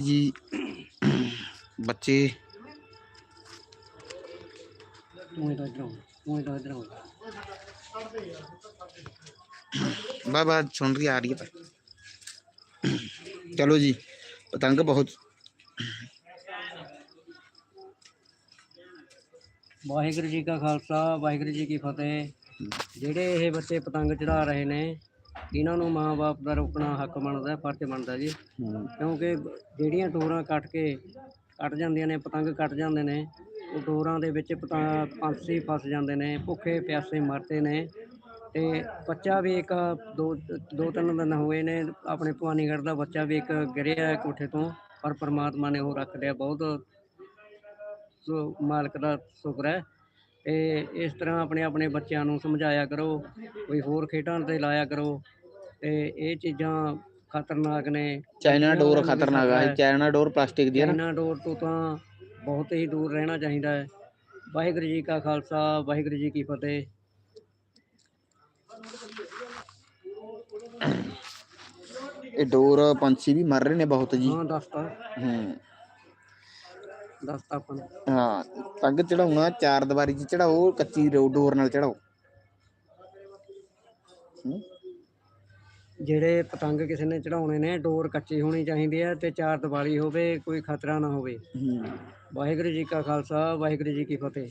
ਜੀ ਬੱਚੇ ਤੂੰ ਇਧਰ ਇਧਰ ਤੂੰ ਇਧਰ ਇਧਰ ਹੋ बा बात सुन रही आ रही है पर चलो जी पतंग बहुत ਵਾਹਿਗੁਰੂ ਜੀ ਕਾ ਖਾਲਸਾ ਵਾਹਿਗੁਰੂ ਜੀ ਕੀ ਫਤਿਹ ਜਿਹੜੇ ਇਹ ਬੱਚੇ ਪਤੰਗ ਚੜਾ ਰਹੇ ਨੇ ਇਹਨਾਂ ਨੂੰ ਮਾਂ-ਬਾਪ ਦਾ ਰੋਕਣਾ ਹੱਕ ਬਣਦਾ ਫਰਜ਼ ਬਣਦਾ ਜੀ। ਕਿਉਂਕਿ ਜਿਹੜੀਆਂ ਡੋਰਾਂ ਕੱਟ ਕੇ ਕੱਟ ਜਾਂਦੀਆਂ ਨੇ ਪਤੰਗ ਕੱਟ ਜਾਂਦੇ ਨੇ ਉਹ ਡੋਰਾਂ ਦੇ ਵਿੱਚ ਪਤੰਗ ਪੰਛੀ ਫਸ ਜਾਂਦੇ ਨੇ ਭੁੱਖੇ ਪਿਆਸੇ ਮਰਦੇ ਨੇ। ਤੇ ਬੱਚਾ ਵੀ ਇੱਕ ਦੋ ਦੋ ਤਿੰਨ ਦਿਨ ਹੋਏ ਨੇ ਆਪਣੇ ਭਵਾਨੀਗੜ੍ਹ ਦਾ ਬੱਚਾ ਵੀ ਇੱਕ ਗਿਰਿਆ ਕੋਠੇ ਤੋਂ ਪਰ ਪ੍ਰਮਾਤਮਾ ਨੇ ਉਹ ਰੱਖ ਲਿਆ ਬਹੁਤ। ਸੋ ਮਾਲਕ ਦਾ ਸ਼ੁਕਰ ਹੈ। ਤੇ ਇਸ ਤਰ੍ਹਾਂ ਆਪਣੇ ਆਪਣੇ ਬੱਚਿਆਂ ਨੂੰ ਸਮਝਾਇਆ ਕਰੋ ਕੋਈ ਹੋਰ ਖੇਡਾਂ ਤੇ ਲਾਇਆ ਕਰੋ। ਤੇ ਇਹ ਚੀਜ਼ਾਂ ਖਤਰਨਾਕ ਨੇ। ਚਾਈਨਾ ਡੋਰ ਖਤਰਨਾਕ ਖਤਰਾ ਹੈ। ਚਾਈਨਾ ਡੋਰ ਪਲਾਸਟਿਕ ਦੀ ਹੈ ਨਾ। ਚਾਈਨਾ ਡੋਰ ਤੋਂ ਤਾਂ ਬਹੁਤ ਹੀ ਦੂਰ ਰਹਿਣਾ ਚਾਹੀਦਾ ਹੈ। ਵਾਹਿਗੁਰੂ ਜੀ ਕਾ ਖਾਲਸਾ ਵਾਹਿਗੁਰੂ ਜੀ ਕੀ ਫਤਿਹ। ਇਹ ਡੋਰ ਪੰਛੀ ਵੀ ਮਰ ਰਹੇ ਨੇ ਬਹੁਤ ਜੀ। ਹਾਂ ਦੱਸਤਾ ਹੂੰ। ਦੱਸਤਾ ਆਪਾਂ ਨੂੰ। ਹਾਂ ਪਤੰਗ ਚੜਾਉਣਾ ਚਾਰ ਦੀਵਾਰੀ 'ਚ ਚੜਾਓ ਕੱਚੀ ਰੋ- ਡੋਰ ਨਾਲ ਚੜਾਓ। ਹੂੰ। ਜਿਹੜੇ ਪਤੰਗ ਕਿਸੇ ਨੇ ਚੜਾਉਣੇ ਨੇ ਡੋਰ ਕੱਚੀ ਹੋਣੀ ਚਾਹੀਦੀ ਹੈ ਤੇ ਚਾਰ ਦੀਵਾਲੀ ਹੋਵੇ ਕੋਈ ਖਤਰਾ ਨਾ ਹੋਵੇ। ਵਾਹਿਗੁਰੂ ਜੀ ਕਾ ਖਾਲਸਾ ਵਾਹਿਗੁਰੂ ਜੀ ਕੀ ਫਤਿਹ।